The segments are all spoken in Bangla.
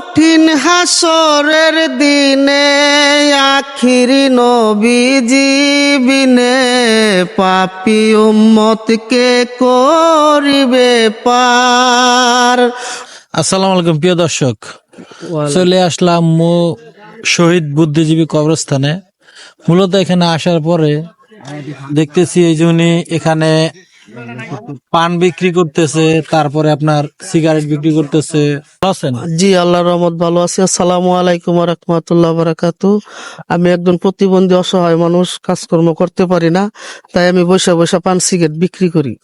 কঠিন হাসরের দিনে আখিরি নবীজি বিনে পাপি উম্মতকে করিবে পার। আসসালামু আলাইকুম প্রিয় দর্শক। চলে আসলাম মু শহীদ বুদ্ধিজীবী কবরস্থানে। মূলত এখানে আসার পরে দেখতেছি এই জন্য এখানে পান বিক্রি করতেছে, তারপরে আপনার সিগারেট বিক্রি করতেছে। আছেন? জি আল্লাহ রহমত, ভালো আছি। আসসালামু আলাইকুম রহমতুল্লাহ বারাকাতু আমি একজন প্রতিবন্ধী অসহায় মানুষ, কাজকর্ম করতে পারি না, তাই আমি বৈশা বৈশা পান সিগারেট বিক্রি করি।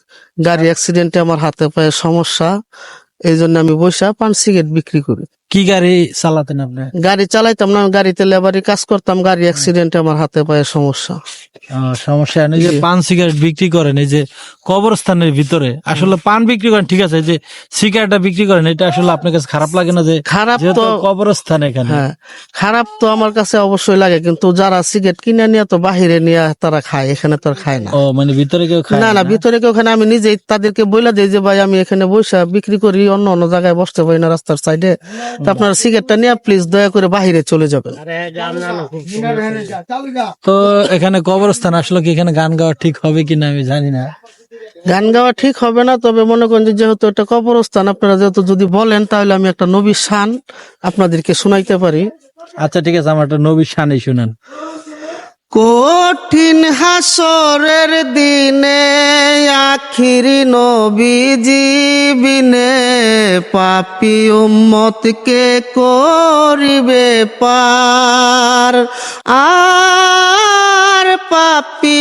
গাড়ি অ্যাক্সিডেন্টে আমার হাতে পায়ে সমস্যা এই জন্য আমি বৈশা পান সিগারেট বিক্রি করি। কি গাড়ি চালাতেন আপনি? গাড়ি চালাইতাম না গাড়িতে লেবারি কাজ করতাম গাড়ি অ্যাক্সিডেন্টে আমার হাতে পায়ে সমস্যা। সমস্যা। নেই যে পান সিগারেট বিক্রি করেন এই যে কবরস্থানের ভিতরে আসলে পান বিক্রি করেন ঠিক আছে যে সিগারেটটা বিক্রি করেন এটা আসলে আপনার কাছে খারাপ লাগে না যে খারাপ তো কবরস্থান এখানে? হ্যাঁ খারাপ তো আমার কাছে অবশ্যই লাগে কিন্তু যারা সিগারেট কিনে নিয়ে তো বাহিরে নিয়ে তারা খায় এখানে তো আর খায় না। ও মানে ভিতরে কেউ খায় না না ভিতরে কেউ ওখানে আমি নিজেই তাদেরকে বইলা দিই যে ভাই আমি এখানে বসে বিক্রি করি অন্য অন্য জায়গায় বসতে পারি না রাস্তার সাইডে তো আপনারা সিগারেটটা নিয়ে প্লিজ দয়া করে বাহিরে চলে যাবেন। তো এখানে কবরস্থান আসলে কি এখানে গান গাওয়া ঠিক হবে কিনা আমি জানি না। গান গাওয়া ঠিক হবে না তবে মনে করেন যে যেহেতু একটা কবরস্থান আপনারা যেহেতু যদি বলেন তাহলে আমি একটা নবী শান আপনাদেরকে শোনাইতে পারি। আচ্ছা ঠিক আছে আমার একটা নবী শানই শুনান। কঠিন হাসরের দিনে আখিরি নবীজি বিনে পাপি উম্মতকে করিবে পার। আর পাপি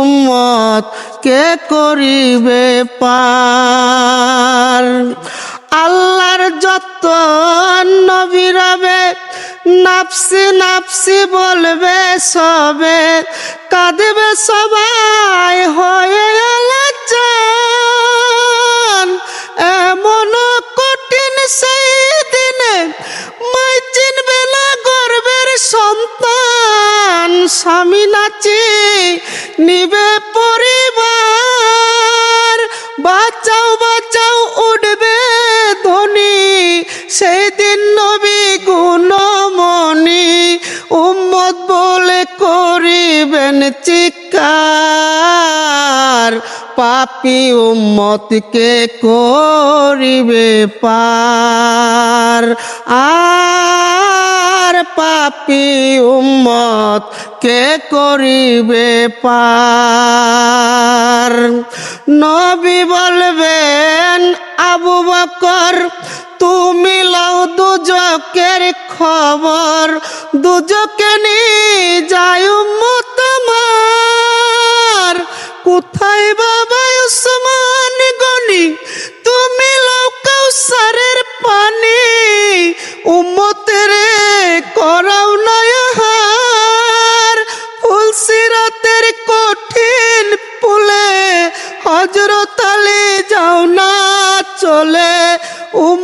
উম্মত কে করিবে পার। নাপসি নাপসি বলবে সবে। কাঁদবে সবাই, হয়ে আলাচান এমন কঠিন সেই দিনে মাই চিনবে না গর্বের সন্তান। স্বামী নাচি নিবে পরিবার। বাঁচাও বাঁচাও, উঠবে ধ্বনি সেই দিন নবী করিবেন চিৎকার। পাপি উম্মতকে করিবে পার। আর পাপি উম্মত কে করিবে পার। নবী বলবেন, আবু বকর তুমি লাও দুজকের খবর দুজকে নিয়ে যায় উম্মত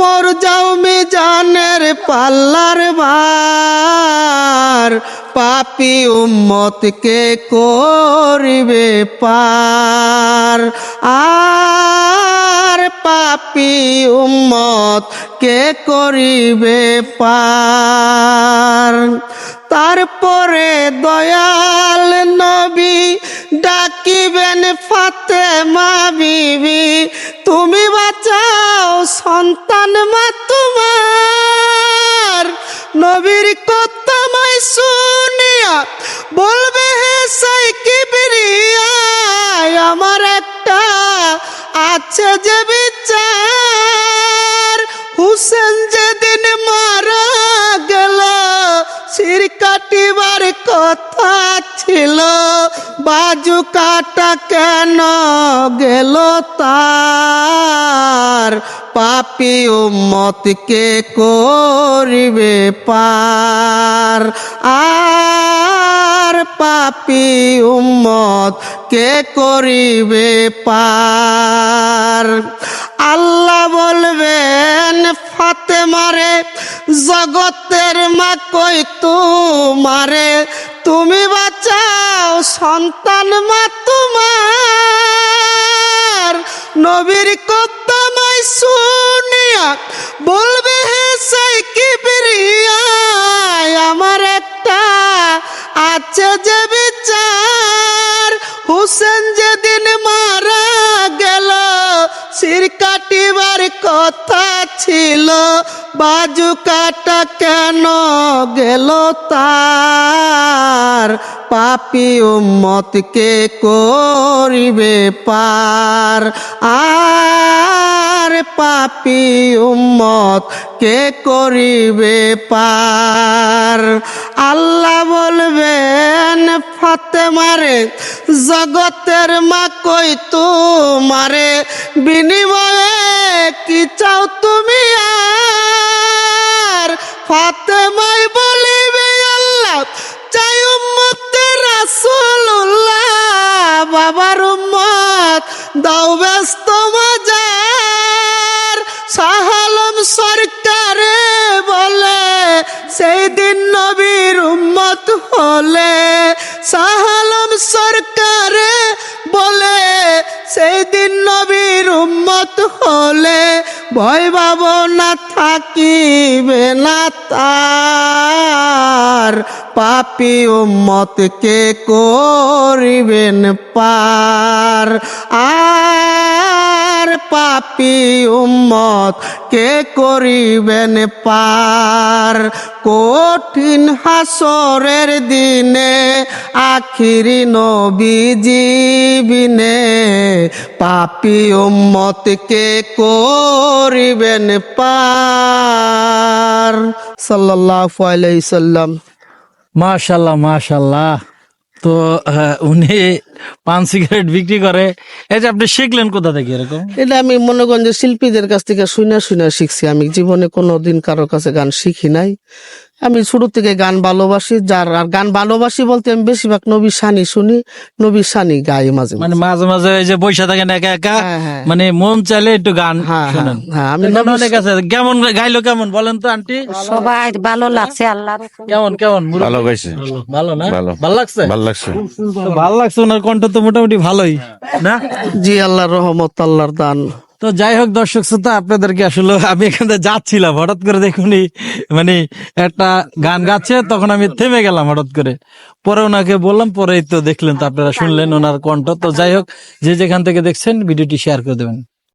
উমর যাও মিজানের পাল্লার ভার। পাপি উম্মতকে করিবে পার। আর পাপি উম্মত কে করিবে পার। তারপরে দয়াল আছে যে বিচার। হুসেন যেদিন মারা গেল শির কাটিবার কথা ছিল। বাজু কাটা কেন গেল তার? পাপি উম্মতকে করিবে পার? আর পাপি উম্মত কে করিবে পার? আল্লাহ বলবেন ফাতে মারে জগতের মা কই তোমারে? তুমি বাঁচাও সন্তান মা তোমার। নবীর কদ্দমাই শুনিয়া বলবে, হে সেই কি আমার একটা আছে যে বিচার। হোসেন যেদিন মারা গেল, সির কাটিবার কথা ছিল। বাজু কাটা কেন গেল তার? পাপি ও মতকে করিবে পার? আ আর পাপি উম্মত, কে করিবে পার? আল্লাহ বলবেন, ফাতেমারে, জগতের মা কই তোমারে? বিনিময়ে কি চাও তুমি আর? উম্মত হলে সাহালম সরকারে বলে সেই দিন নবীর উম্মত হলে ভয় ভাবনা থাকিবে না তার। পাপি উম্মতকে করিবেন পার? আর পাপি উম্মত, কে করিবেন পার? কঠিন হাসরের দিনে আখিরি নবীজি বিনে পাপি উম্মতকে করিবেন পার? সাল্লাল্লাহু আলাইহি সাল্লাম। মাশাল্লাহ মাশাল্লাহ তো উনি পান সিগারেট বিক্রি করে। এই যে আপনি শিখলেন কোথা থেকে এরকম? এটা আমি মনে করেন যে শিল্পীদের কাছ থেকে শুনে শুনে শিখছি। আমি জীবনে কোনোদিন কারও কাছে গান শিখি নাই। আমি শুরু থেকে গান ভালোবাসি যার আর গান ভালোবাসি বলতে আমি বেশিরভাগ নবী সানি শুনি নবী সানি গাই মাঝে মাঝে। মানে মাঝে। মাঝে এই যে বৈশা থাকেন একা একা হ্যাঁ, হ্যাঁ। মানে মন চাইলে একটু গান হ্যাঁ, আমি অনেক আছে। কেমন গাইলো কেমন? বলেন তো আন্টি। সবাই ভালো লাগছে আল্লাহ কেমন কেমন? ভালো গাইছে। ভালো না? ভালো। লাগছে? ভালো লাগছে। তো ভালো লাগছে ওনার কণ্ঠ তো মোটামুটি ভালোই। না? জি আল্লাহর রহমত আল্লাহর দান। তো যাই হোক দর্শক শ্রোতা আপনাদেরকে আসলে আমি এখান থেকে যাচ্ছিলাম হঠাৎ করে দেখুনি মানে একটা গান গাচ্ছে তখন আমি থেমে গেলাম হঠাৎ করে। পরে ওনাকে বললাম পরেই তো দেখলেন তো আপনারা শুনলেন ওনার কণ্ঠ। তো যাই হোক যে যেখান থেকে দেখছেন ভিডিওটি শেয়ার করে দেবেন।